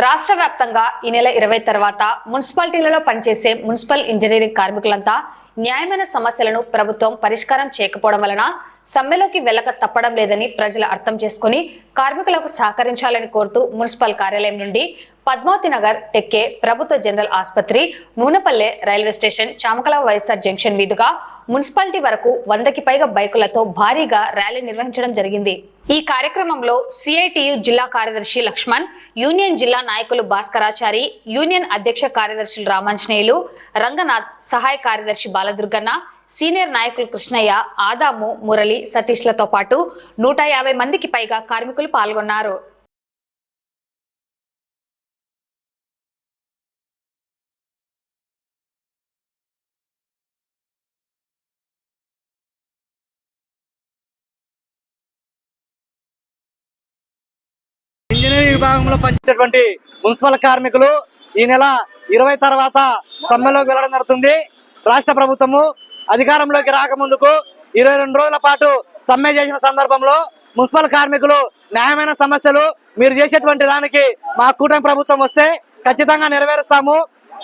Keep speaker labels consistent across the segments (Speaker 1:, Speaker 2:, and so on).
Speaker 1: రాష్ట్ర వ్యాప్తంగా ఈ నెల ఇరవై తర్వాత మున్సిపాలిటీలలో పనిచేసే మున్సిపల్ ఇంజనీరింగ్ కార్మికులంతా న్యాయమైన సమస్యలను ప్రభుత్వం పరిష్కారం చేయకపోవడం వలన సమ్మెలోకి వెళ్ళక తప్పడం లేదని ప్రజలు అర్థం చేసుకుని కార్మికులకు సహకరించాలని కోరుతూ మున్సిపల్ కార్యాలయం నుండి పద్మావతి నగర్ టెక్కే ప్రభుత్వ జనరల్ ఆసుపత్రి Noonepalle railway station Chamakala YSR junction మీదుగా మున్సిపాలిటీ వరకు వందకి పైగా బైకులతో భారీగా ర్యాలీ నిర్వహించడం జరిగింది. ఈ కార్యక్రమంలో సిఐటియు జిల్లా కార్యదర్శి లక్ష్మణ్ యూనియన్ జిల్లా నాయకులు భాస్కరాచారి యూనియన్ అధ్యక్ష కార్యదర్శులు రామాంజనేయులు రంగనాథ్ సహాయ కార్యదర్శి బాలదుర్గన్న సీనియర్ నాయకులు కృష్ణయ్య ఆదాము మురళి సతీష్లతో పాటు నూట యాభై మందికి పైగా కార్మికులు పాల్గొన్నారు.
Speaker 2: ఇంజనీరింగ్ విభాగంలో పనిచేసేటువంటి మున్సిపల్ కార్మికులు ఈ నెల ఇరవై తర్వాత సమ్మెలోకి వెళ్ళడం జరుగుతుంది. రాష్ట్ర ప్రభుత్వము అధికారంలోకి రాకముందుకు ఇరవై రెండు రోజుల పాటు సమ్మె చేసిన సందర్భంలో మున్సిపల్ కార్మికులు న్యాయమైన సమస్యలు మీరు చేసేటువంటి దానికి మా కూటమి ప్రభుత్వం వస్తే ఖచ్చితంగా నెరవేరుస్తాము.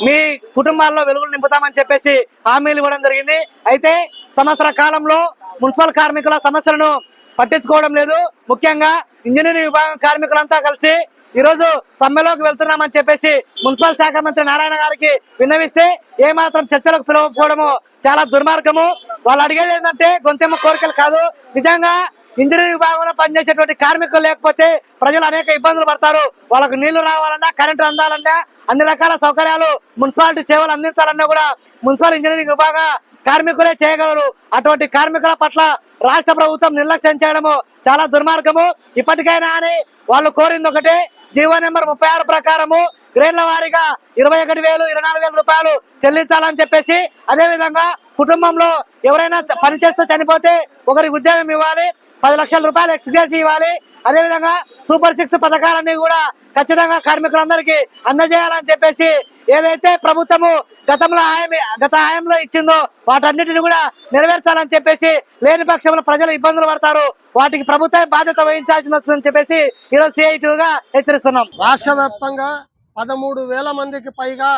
Speaker 2: మీ కుటుంబాల్లో వెలుగులు నింపుతామని చెప్పేసి హామీలు ఇవ్వడం జరిగింది. అయితే సంవత్సర కాలంలో మున్సిపల్ కార్మికుల సమస్యలను పట్టించుకోవడం లేదు. ముఖ్యంగా ఇంజనీరింగ్ విభాగం కార్మికులంతా కలిసి ఈ రోజు సమ్మెలోకి వెళ్తున్నామని చెప్పేసి మున్సిపల్ శాఖ మంత్రి నారాయణ గారికి విన్నవిస్తే ఏ మాత్రం చర్చలకు పిలవకపోవడము చాలా దుర్మార్గము. వాళ్ళు అడిగేది ఏంటంటే గొంతెమ్మ కోరికలు కాదు. నిజంగా ఇంజనీరింగ్ విభాగంలో పనిచేసేటువంటి కార్మికులు లేకపోతే ప్రజలు అనేక ఇబ్బందులు పడతారు. వాళ్ళకు నీళ్ళు రావాలన్నా కరెంటు అందాలన్నా అన్ని రకాల సౌకర్యాలు మున్సిపాలిటీ సేవలు అందించాలన్నా కూడా మున్సిపల్ ఇంజనీరింగ్ విభాగ కార్మికులే చేయగలరు. అటువంటి కార్మికుల పట్ల రాష్ట్ర ప్రభుత్వం నిర్లక్ష్యం చేయడము చాలా దుర్మార్గము. ఇప్పటికైనా అని వాళ్ళు కోరింది ఒకటే. జీవో నెంబర్ ముప్పై ఆరు ప్రకారము గ్రేడ్ల వారీగా ఇరవై ఒకటి వేలు ఇరవై నాలుగు వేల రూపాయలు చెల్లించాలని చెప్పేసి అదే విధంగా కుటుంబంలో ఎవరైనా పనిచేస్తూ చనిపోతే ఒకరికి ఉద్యోగం ఇవ్వాలి పది లక్షల రూపాయలు ఎక్స్గ్రేస్ ఇవ్వాలి. అదే విధంగా సూపర్ సిక్స్ పథకాలన్నీ కూడా ఖచ్చితంగా కార్మికులందరికీ అందజేయాలని చెప్పేసి ఏదైతే ప్రభుత్వము గతంలో హామీ గత హాయంలో ఇచ్చిందో వాటన్నిటిని కూడా నెరవేర్చాలని చెప్పేసి లేని పక్షంలో ప్రజలు ఇబ్బందులు పడతారు. వాటికి ప్రభుత్వం బాధ్యత వహించాల్సి వస్తుందని చెప్పేసి ఈరోజు సిఐటీగా హెచ్చరిస్తున్నాం.
Speaker 3: రాష్ట్ర వ్యాప్తంగా పదమూడు వేల మందికి పైగా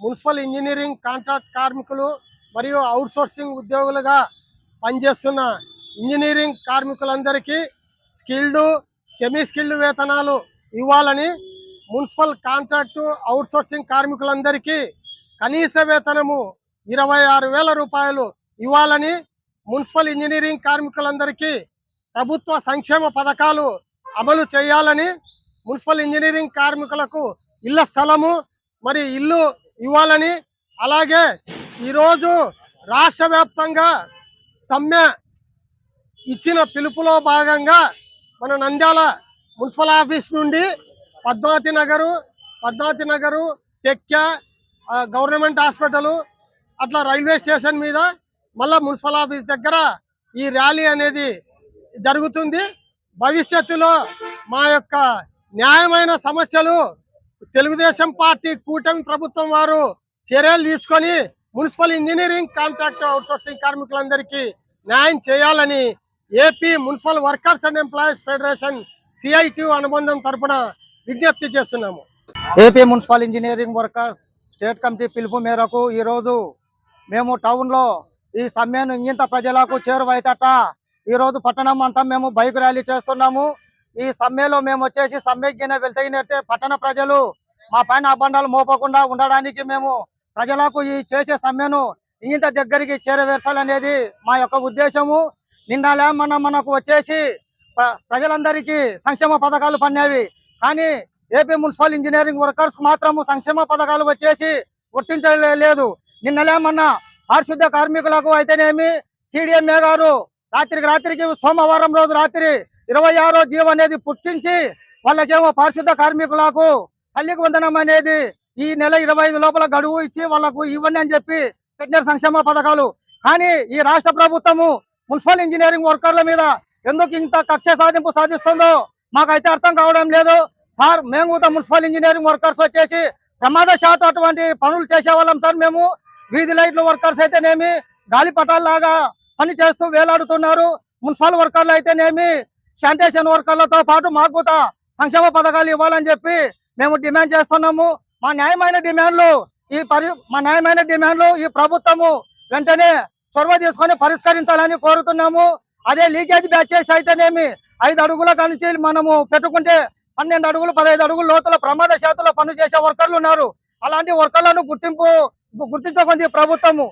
Speaker 3: మున్సిపల్ ఇంజనీరింగ్ కాంట్రాక్ట్ కార్మికులు మరియు అవుట్సోర్సింగ్ ఉద్యోగులుగా పనిచేస్తున్న ఇంజనీరింగ్ కార్మికులందరికీ స్కిల్డ్ సెమీ స్కిల్డ్ వేతనాలు ఇవ్వాలని మున్సిపల్ కాంట్రాక్టు అవుట్సోర్సింగ్ కార్మికులందరికీ కనీస వేతనము ఇరవై ఆరు వేల రూపాయలు ఇవ్వాలని మున్సిపల్ ఇంజనీరింగ్ కార్మికులందరికీ ప్రభుత్వ సంక్షేమ పథకాలు అమలు చేయాలని మున్సిపల్ ఇంజనీరింగ్ కార్మికులకు ఇళ్ళ స్థలము మరి ఇల్లు ఇవ్వాలని. అలాగే ఈరోజు రాష్ట్ర వ్యాప్తంగా సమ్మె ఇచ్చిన పిలుపులో భాగంగా మన నంద్యాల మున్సిపల్ ఆఫీస్ నుండి పద్మావతి నగరు పద్మావతి నగరు టెక్య గవర్నమెంట్ హాస్పిటల్ అట్లా రైల్వే స్టేషన్ మీద మళ్ళా మున్సిపల్ ఆఫీస్ దగ్గర ఈ ర్యాలీ అనేది జరుగుతుంది. భవిష్యత్తులో మా యొక్క న్యాయమైన సమస్యలు తెలుగుదేశం పార్టీ కూటమి ప్రభుత్వం వారు చర్యలు తీసుకొని మున్సిపల్ ఇంజనీరింగ్ కాంట్రాక్ట్ అవుట్సోర్సింగ్ కార్మికులందరికీ న్యాయం చేయాలని AP municipal workers and employees federation CIT అనుబంధం తరపున విజ్ఞప్తి చేస్తున్నాము.
Speaker 4: AP municipal engineering workers state committee పిలుపు మేరకు ఈరోజు మేము టౌన్లో ఈ సమ్మెను ఇంత ప్రజలకు చేరువైతట. ఈరోజు పట్టణం అంతా మేము బైక్ ర్యాలీ చేస్తున్నాము. ఈ సమ్మెలో మేము వచ్చేసి సమ్మెకి వెళ్తే పట్టణ ప్రజలు మా పైన అబండాలు మోపకుండా ఉండడానికి మేము ప్రజలకు ఈ చేసే సమ్మెను ఇంత దగ్గరికి చేరవేర్చాలనేది మా యొక్క ఉద్దేశము. నిన్న మన మనకు వచ్చేసి ప్రజలందరికీ సంక్షేమ పథకాలు పన్నేవి కానీ ఏపీ మున్సిపల్ ఇంజనీరింగ్ వర్కర్స్ మాత్రము సంక్షేమ పథకాలు వచ్చేసి గుర్తించలేదు. నిన్నలే మొన్న పారిశుద్ధ కార్మికులకు అయితేనేమి సిడిఎంఏ గారు రాత్రికి రాత్రికి సోమవారం రోజు రాత్రి ఇరవై ఆరో జీవ అనేది పుష్టించి వాళ్ళకేమో పారిశుద్ధ కార్మికులకు తల్లికి వందనం అనేది ఈ నెల ఇరవై ఐదు లోపల గడువు ఇచ్చి వాళ్ళకు ఇవ్వండి అని చెప్పి పెట్టిన సంక్షేమ పథకాలు. కానీ ఈ రాష్ట్ర ప్రభుత్వము మున్సిపల్ ఇంజనీరింగ్ వర్కర్ల మీద ఎందుకు ఇంత కక్ష సాధింపు సాధిస్తుందో మాకైతే అర్థం కావడం లేదు. సార్ మేము కూడా మున్సిపల్ ఇంజనీరింగ్ వర్కర్స్ వచ్చేసి ప్రమాద శాతం అటువంటి పనులు చేసేవాళ్ళం సార్ మేము. వీధి లైట్ల వర్కర్స్ అయితేనేమి గాలిపటాల్లాగా పని చేస్తూ వేలాడుతున్నారు. మున్సిపల్ వర్కర్లు అయితేనేమి శానిటేషన్ వర్కర్లతో పాటు మాకు సంక్షేమ పథకాలు ఇవ్వాలని చెప్పి మేము డిమాండ్ చేస్తున్నాము. మా న్యాయమైన డిమాండ్లు ఈ పరి మా న్యాయమైన డిమాండ్లు ఈ ప్రభుత్వము వెంటనే చొరవ తీసుకొని పరిష్కరించాలని కోరుతున్నాము. అదే లీకేజ్ బ్యాచెస్ అయితేనేమి ఐదు అడుగుల నుంచి మనము పెట్టుకుంటే పన్నెండు అడుగులు పదహైదు అడుగులు లోతుల ప్రమాద శాతంలో పనిచేసే వర్కర్లు ఉన్నారు. అలాంటి వర్కర్లను గుర్తింపు గుర్తించకుంది ప్రభుత్వము.